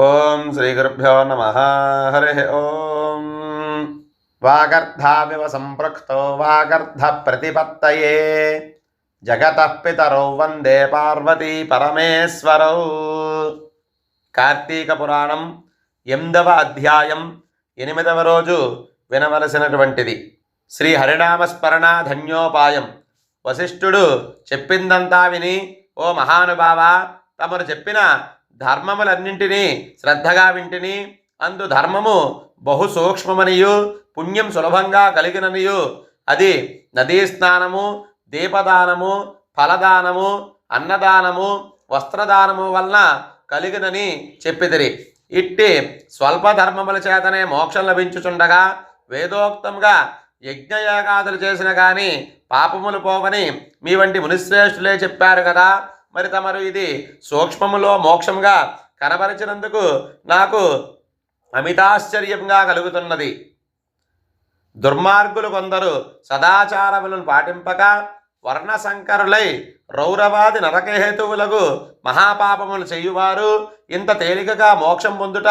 ఓం శ్రీ గురుభ్యో నమ. హరి ఓం. వాగర్ధావివ సంపృక్తో వాగర్ధ ప్రతిపత్తయే. జగత పితరౌ వందే పార్వతీ పరమేశ్వరౌ. కార్తీక పురాణం ఎనిమిదవ అధ్యాయం ఎనిమిదవ రోజు వినవలసినటువంటిది. శ్రీ హరినామస్మరణ ధన్యోపాయం. వశిష్ఠుడు చెప్పిందంతా విని ఓ మహానుభావ తమరు చెప్పిన ధర్మములన్నింటినీ శ్రద్ధగా వింటిని అందు ధర్మము బహు సూక్ష్మమనియు పుణ్యం సులభంగా కలిగిననియు. అది నదీ స్నానము దీపదానము ఫలదానము అన్నదానము వస్త్రదానము వలన కలిగినని చెప్పిదిరి ఇట్టి స్వల్ప ధర్మముల చేతనే మోక్షం లభించుచుండగా వేదోక్తంగా యజ్ఞయాగాదులు చేసిన కానీ పాపములు పోవని మీ వంటి మునిశ్రేష్ఠులే చెప్పారు కదా. మరి తమరు ఇది సూక్ష్మములో మోక్షంగా కనబరిచినందుకు నాకు అమితాశ్చర్యంగా కలుగుతున్నది. దుర్మార్గులు కొందరు సదాచారములను పాటింపక వర్ణశంకరులై రౌరవాది నరకహేతువులకు మహాపాపములు చేయువారు ఇంత తేలికగా మోక్షం పొందుట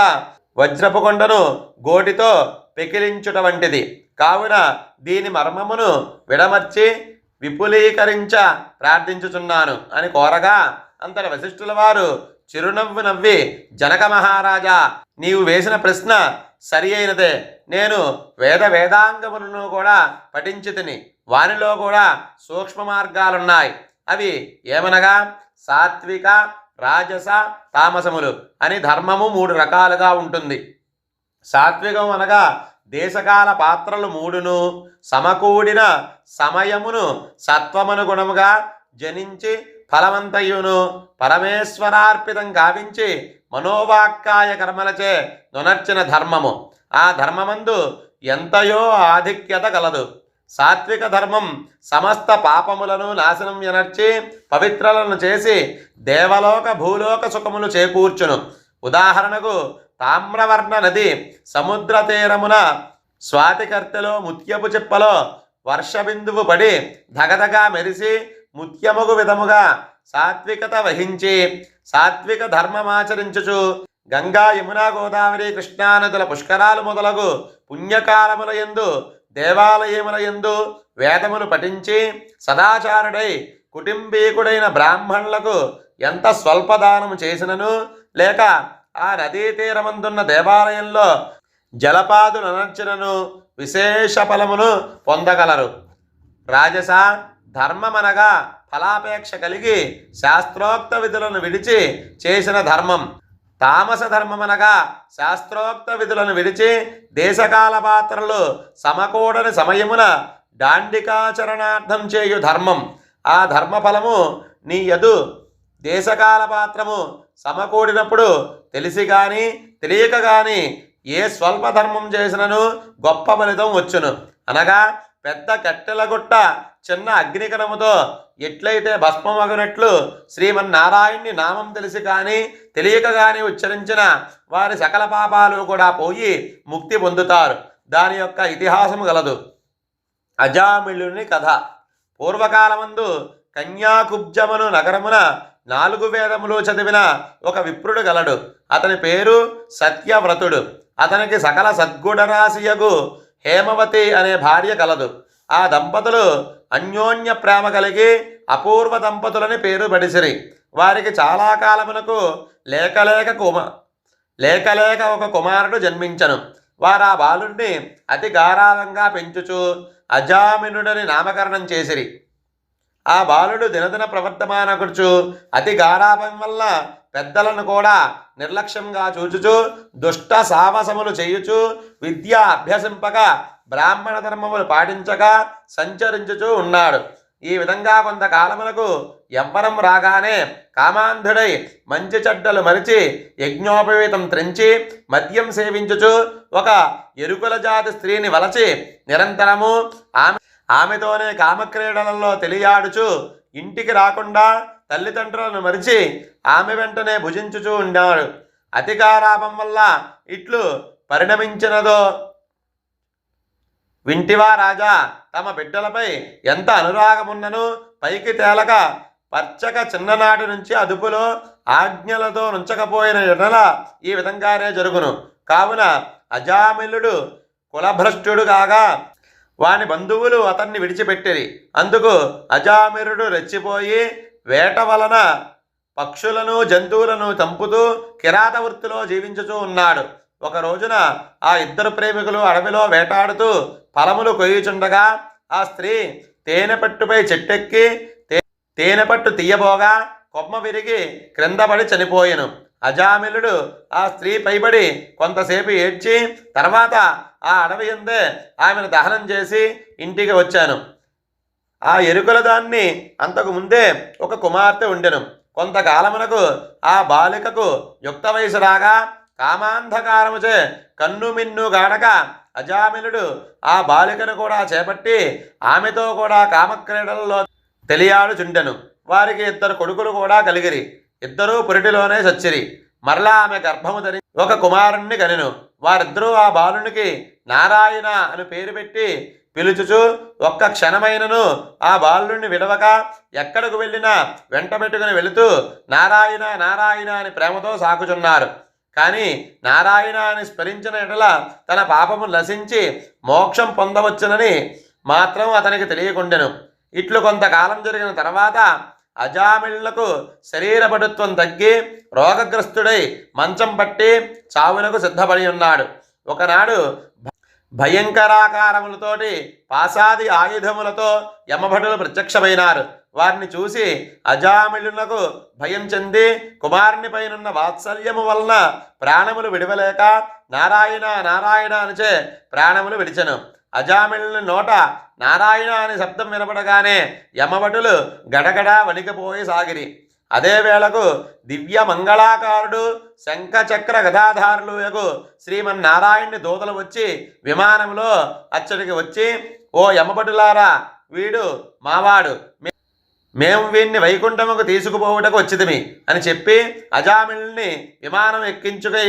వజ్రపు కొండను గోటితో పెకిలించుట వంటిది. కావున దీని మర్మమును విడమర్చి విపులీకరించ ప్రార్థించుచున్నాను అని కోరగా అంతటి వశిష్ఠుల వారు చిరునవ్వు నవ్వి జనక మహారాజా నీవు వేసిన ప్రశ్న సరి అయినదే. నేను వేద వేదాంగములను కూడా పఠించి తిని వానిలో కూడా సూక్ష్మ మార్గాలున్నాయి. అవి ఏమనగా సాత్విక రాజస తామసములు అని ధర్మము మూడు రకాలుగా ఉంటుంది. సాత్వికం అనగా దేశకాల పాత్రలు మూడును సమకూడిన సమయమును సత్వమనుగుణముగా జనించి ఫలవంతయును పరమేశ్వరార్పితం గావించి మనోవాక్కాయ కర్మలచే నునర్చిన ధర్మము. ఆ ధర్మమందు ఎంతయో ఆధిక్యత కలదు. సాత్విక ధర్మం సమస్త పాపములను నాశనం ఎనర్చి పవిత్రలను చేసి దేవలోక భూలోక సుఖములు చేకూర్చును. ఉదాహరణకు తామ్రవర్ణ నది సముద్ర తీరమున స్వాతికర్తలో ముత్యపు చిప్పలో వర్షబిందువు పడి ధగధగా మెరిసి ముత్యముగు విధముగా సాత్వికత వహించి సాత్విక ధర్మమాచరించుచు గంగా యమున గోదావరి కృష్ణానదుల పుష్కరాలు మొదలగు పుణ్యకాలముల యందు దేవాలయముల యందు వేదములు పఠించి సదాచారుడై కుటుంబీకుడైన బ్రాహ్మణులకు ఎంత స్వల్పదానము చేసినను లేక ఆ నదీ తీరమందున్న దేవాలయంలో జలపాదులు అనర్చనను విశేష ఫలమును పొందగలరు. రాజస ధర్మమనగా ఫలాపేక్ష కలిగి శాస్త్రోక్త విధులను విడిచి చేసిన ధర్మం. తామస ధర్మమనగా శాస్త్రోక్త విధులను విడిచి దేశకాల పాత్రలు సమకూడని సమయమున దాండికాచరణార్థం చేయు ధర్మం. ఆ ధర్మఫలము నీ యదు దేశకాల పాత్రము సమకూడినప్పుడు తెలిసి గాని తెలియక గాని ఏ స్వల్ప ధర్మం చేసినను గొప్ప ఫలితం వచ్చును. అనగా పెద్ద కట్టెల గుట్ట చిన్న అగ్నికణముతో ఎట్లయితే భస్మమగునట్లు శ్రీమన్నారాయణ్ణి నామం తెలిసి కానీ తెలియక కానీ ఉచ్చరించిన వారి సకల పాపాలు కూడా పోయి ముక్తి పొందుతారు. దాని యొక్క ఇతిహాసము గలదు. అజామిళుని కథ. పూర్వకాలమందు కన్యాకుబ్జమను నగరమున నాలుగు వేదములు చదివిన ఒక విప్రుడు గలడు. అతని పేరు సత్యవ్రతుడు. అతనికి సకల సద్గుణరాశియగు హేమవతి అనే భార్య కలదు. ఆ దంపతులు అన్యోన్య ప్రేమ కలిగి అపూర్వ దంపతులని పేరు పడిసిరి వారికి చాలా కాలమునకు లేకలేక కుమ లేకలేక ఒక కుమారుడు జన్మించను. వారు ఆ బాలుడిని అతి గారాలంగా పెంచుచు అజామినుడని నామకరణం చేసిరి. ఆ బాలుడు దినదిన ప్రవర్తమానకుడుచు అతి గారాభం వల్ల పెద్దలను కూడా నిర్లక్ష్యంగా చూచుచు దుష్ట సామసములు చేయుచు విద్య అభ్యసింపక బ్రాహ్మణ ధర్మములు పాటించక సంచరించుచూ ఉన్నాడు. ఈ విధంగా కొంతకాలములకు ఎవ్వరం రాగానే కామాంధుడై మంచి చెడ్డలు మరిచి యజ్ఞోపవీతం త్రించి మద్యం సేవించుచు ఒక ఎరుకుల జాతి స్త్రీని వలచి నిరంతరము ఆమె ఆమెతోనే కామక్రీడలలో తెలియాడుచు ఇంటికి రాకుండా తల్లిదండ్రులను మరిచి ఆమె వెంటనే భుజించుచూ ఉన్నాడు అతికారాపం వల్ల ఇట్లు పరిణమించినదో వింటివా రాజా తమ బిడ్డలపై ఎంత అనురాగమున్నను పైకి తేలక పచ్చక చిన్ననాటి నుంచి అదుపులో ఆజ్ఞలతో నుంచకపోయిన ఎడల ఈ విధంగానే జరుగును. కావున అజామిలుడు కులభ్రష్టుడు కాగా వాని బంధువులు అతన్ని విడిచిపెట్టిరి. అందుకు అజామిరుడు రెచ్చిపోయి వేట వలన పక్షులను జంతువులను చంపుతూ కిరాత వృత్తిలో జీవించుతూ ఉన్నాడు. ఒక రోజున ఆ ఇద్దరు ప్రేమికులు అడవిలో వేటాడుతూ ఫలములు కొయ్యుచుండగా ఆ స్త్రీ తేనెపట్టుపై చెట్టెక్కి తే- తేనెపట్టు తీయబోగా కొమ్మ విరిగి క్రిందపడి చనిపోయెను. అజామిలుడు ఆ స్త్రీ పైబడి కొంతసేపు ఏడ్చి తర్వాత ఆ అడవి ఎందే ఆమెను దహనం చేసి ఇంటికి వచ్చాను. ఆ ఎరుకల దాన్ని అంతకు ముందే ఒక కుమార్తె ఉండెను. కొంతకాలమునకు ఆ బాలికకు యుక్త వయసు రాగా కామాంధకారముచే కన్ను మిన్ను గాడక అజామిలుడు ఆ బాలికను కూడా చేపట్టి ఆమెతో కూడా కామక్రీడలలో తెలియాడుచుండెను. వారికి ఇద్దరు కొడుకులు కూడా కలిగిరి. ఇద్దరూ పురిటిలోనే చచ్చిరి మరలా ఆమె గర్భము ధరి ఒక కుమారుణ్ణి కనెను. వారిద్దరూ ఆ బాలునికి నారాయణ అని పేరు పెట్టి పిలుచుచు ఒక్క క్షణమైనను ఆ బాలుని విడవక ఎక్కడకు వెళ్ళినా వెంటబెట్టుకుని వెళుతూ నారాయణ నారాయణ అని ప్రేమతో సాకుచున్నారు. కానీ నారాయణ అని స్మరించిన ఎడల తన పాపము నశించి మోక్షం పొందవచ్చునని మాత్రం అతనికి తెలియకుండెను. ఇట్లు కొంతకాలం జరిగిన తర్వాత అజామిళ్ళకు శరీరపటుత్వం తగ్గి రోగగ్రస్తుడై మంచం పట్టి చావునకు సిద్ధపడి ఉన్నాడు. ఒకనాడు భయంకరాకారములతోటి పాసాది ఆయుధములతో యమభటులు ప్రత్యక్షమైనారు. వారిని చూసి అజామిళునకు భయం చెంది కుమారుని పైనున్న వాత్సల్యము వలన ప్రాణములు విడవలేక నారాయణ నారాయణ అనిచే ప్రాణములు విడిచెను. అజామిళుని నోట నారాయణ అని శబ్దం వినపడగానే యమభటులు గడగడ వణికిపోయి సాగిరి. అదే వేళకు దివ్య మంగళాకారుడు శంఖచక్ర గదాధారులు యగు శ్రీమన్నారాయణుని దూతలు వచ్చి విమానంలో అచ్చడికి వచ్చి ఓ యమభటులారా వీడు మావాడు. మేము వీణ్ణి వైకుంఠముకు తీసుకుపోవుటకు వచ్చితిమి అని చెప్పి అజామిల్ని విమానం ఎక్కించుకై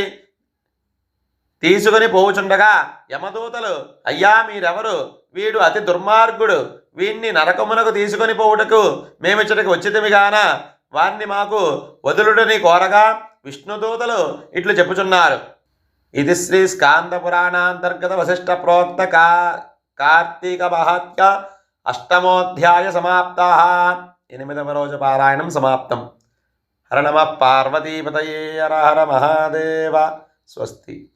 తీసుకుని పోవుచుండగా యమదూతలు అయ్యా మీరెవరు? వీడు అతి దుర్మార్గుడు. వీణ్ణి నరకమునకు తీసుకొని పోవుటకు మేమిచ్చటికి వచ్చితిమి గాన. వారిని మాకు వదులుడని కోరగా విష్ణుదూతలు ఇట్లు చెప్పుచున్నారు. ఇది శ్రీ స్కాంద పురాణాంతర్గత వశిష్ట ప్రోక్త కా కార్తీక మహాత్య అష్టమోధ్యాయ సమాప్త ఎనిమిదవ రోజు పారాయణం సమాప్తం. హర నమ పార్వతీపతయే హర హర మహాదేవ. స్వస్తి.